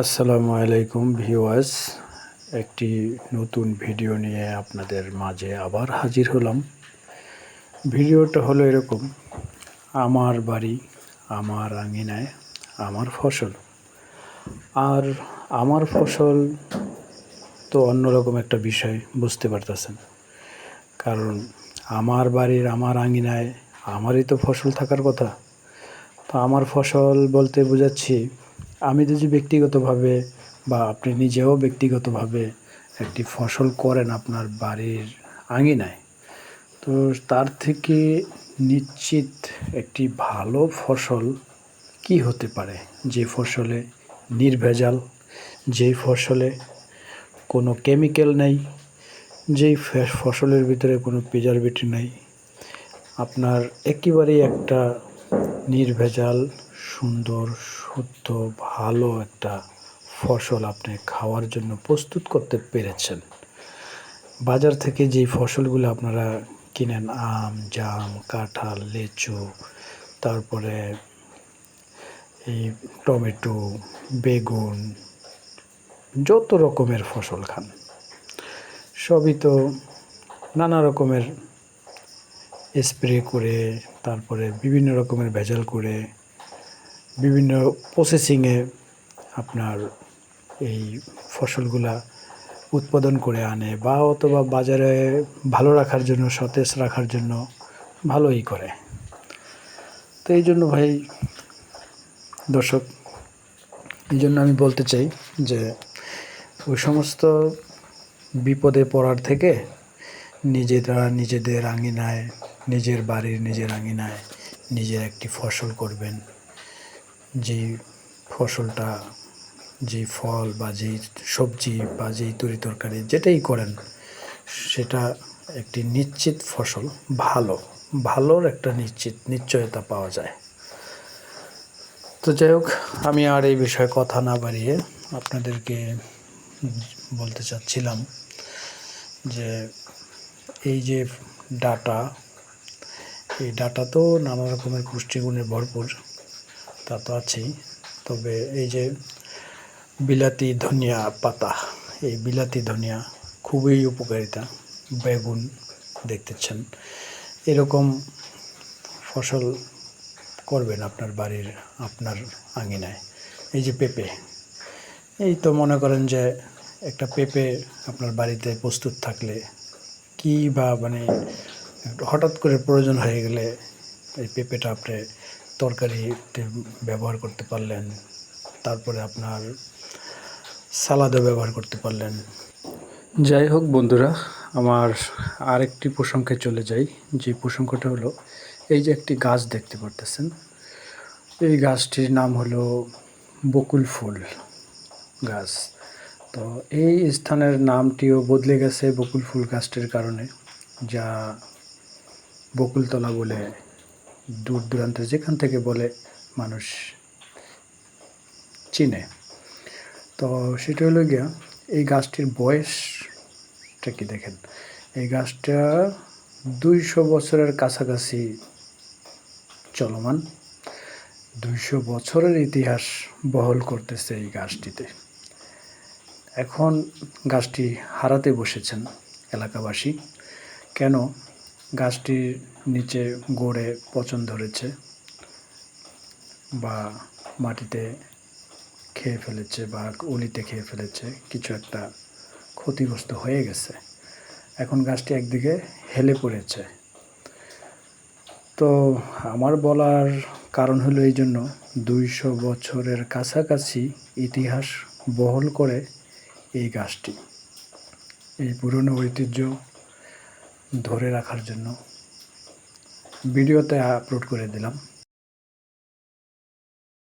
আসসালামু আলাইকুম ভিউয়ার্স। একটি নতুন ভিডিও নিয়ে আপনাদের মাঝে আবার হাজির হলাম। ভিডিওটা হলো এরকম, আমার বাড়ি, আমার আঙিনায়, আমার ফসল। আর আমার ফসল তো অন্যরকম একটা বিষয়, বুঝতে পারতেছেন। কারণ আমার বাড়ির আমার আঙিনায় আমারই তো ফসল থাকার কথা। তো আমার ফসল বলতে বোঝাচ্ছি আমি যদি ব্যক্তিগতভাবে বা আপনি নিজেও ব্যক্তিগতভাবে একটি ফসল করেন আপনার বাড়ির আঙিনায়, তো তার থেকে নিশ্চিত একটি ভালো ফসল কি হতে পারে? যে ফসলে নির্ভেজাল যেই ফসলে কোনো কেমিক্যাল নেই যেই ফসলের ভিতরে কোনো প্রিজারভেটিভ নেই, আপনার একেবারেই একটা নির্ভেজাল সুন্দর, শুদ্ধ, ভালো একটা ফসল আপনি খাওয়ার জন্য প্রস্তুত করতে পেরেছেন। বাজার থেকে যেই ফসলগুলো আপনারা কিনেন, আম, জাম, কাঁঠাল, লিচু, তারপরে এই টমেটো, বেগুন, যত রকমের ফসল খান, সবই তো নানা রকমের স্প্রে করে, তারপরে বিভিন্ন রকমের ভেজাল করে বিভিন্ন প্রসেসিংয়ে আপনার এই ফসলগুলা উৎপাদন করে আনে বা অথবা বাজারে ভালো রাখার জন্য, সতেজ রাখার জন্য ভালোই করে। তো এই জন্য ভাই, দর্শক, এই জন্য আমি বলতে চাই যে ওই সমস্ত বিপদে পড়ার থেকে নিজেরা নিজেদের আঙিনায়, নিজের বাড়ির নিজের আঙিনায় নিজের একটি ফসল করবেন। যেই ফসলটা যেই ফল বা যেই সবজি বা যেই তরি তরকারি যেটাই করেন, সেটা একটি নিশ্চিত ফসল, ভালো, ভালোর একটা নিশ্চিত নিশ্চয়তা পাওয়া যায়। তো যাই হোক, আমি আর এই বিষয়ে কথা না বাড়িয়ে আপনাদেরকে বলতে চাচ্ছিলাম যে এই যে ডাটা, এই ডাটা তো নানা রকমের পুষ্টিগুণে ভরপুর। তা তো আছেই। তবে এই যে বিলাতি ধনিয়া পাতা, এই বিলাতি ধনিয়া খুবই উপকারিতা, বেগুন দেখতেছেন। এরকম ফসল করবেন আপনার বাড়ির, আপনার আঙিনায়। এই যে পেঁপে, এই তো মনে করেন যে একটা পেঁপে আপনার বাড়িতে প্রস্তুত থাকলে কী বা মানে হঠাৎ করে প্রয়োজন হয়ে গেলে এই পেঁপেটা আপনি তরকারিতে ব্যবহার করতে পারলেন, তারপরে আপনার সালাদও ব্যবহার করতে পারলেন। যাই হোক বন্ধুরা, আমার আরেকটি প্রসঙ্গে চলে যাই, যে প্রসঙ্গটা হলো, এই যে একটি গাছ দেখতে পারতেছেন, এই গাছটির নাম হলো বকুল ফুল গাছ। তো এই স্থানের নামটিও বদলে গেছে বকুল ফুল গাছটির কারণে, যা বকুলতলা বলে দূর দূরান্তে যেখান থেকে বলে মানুষ চিনে। তো সেটা হলো গিয়া, এই গাছটির বয়সটা কি দেখেন? এই গাছটা দুইশো বছরের কাছাকাছি চলমান। দুইশো বছরের ইতিহাস বহল করতেছে এই গাছটিতে। এখন গাছটি হারাতে বসেছেন এলাকাবাসী। কেন? গাছটির নিচে গড়ে পচন ধরেছে বা মাটিতে খেয়ে ফেলেছে বা উলিতে খেয়ে ফেলেছে, কিছু একটা ক্ষতিগ্রস্ত হয়ে গেছে। এখন গাছটি একদিকে হেলে পড়েছে। তো আমার বলার কারণ হলো এই জন্য দুইশো বছরের কাছাকাছি ইতিহাস বহল করে এই গাছটি। এই পুরনো ঐতিহ্য ধরে রাখার জন্য ভিডিওতে আপলোড করে দিলাম।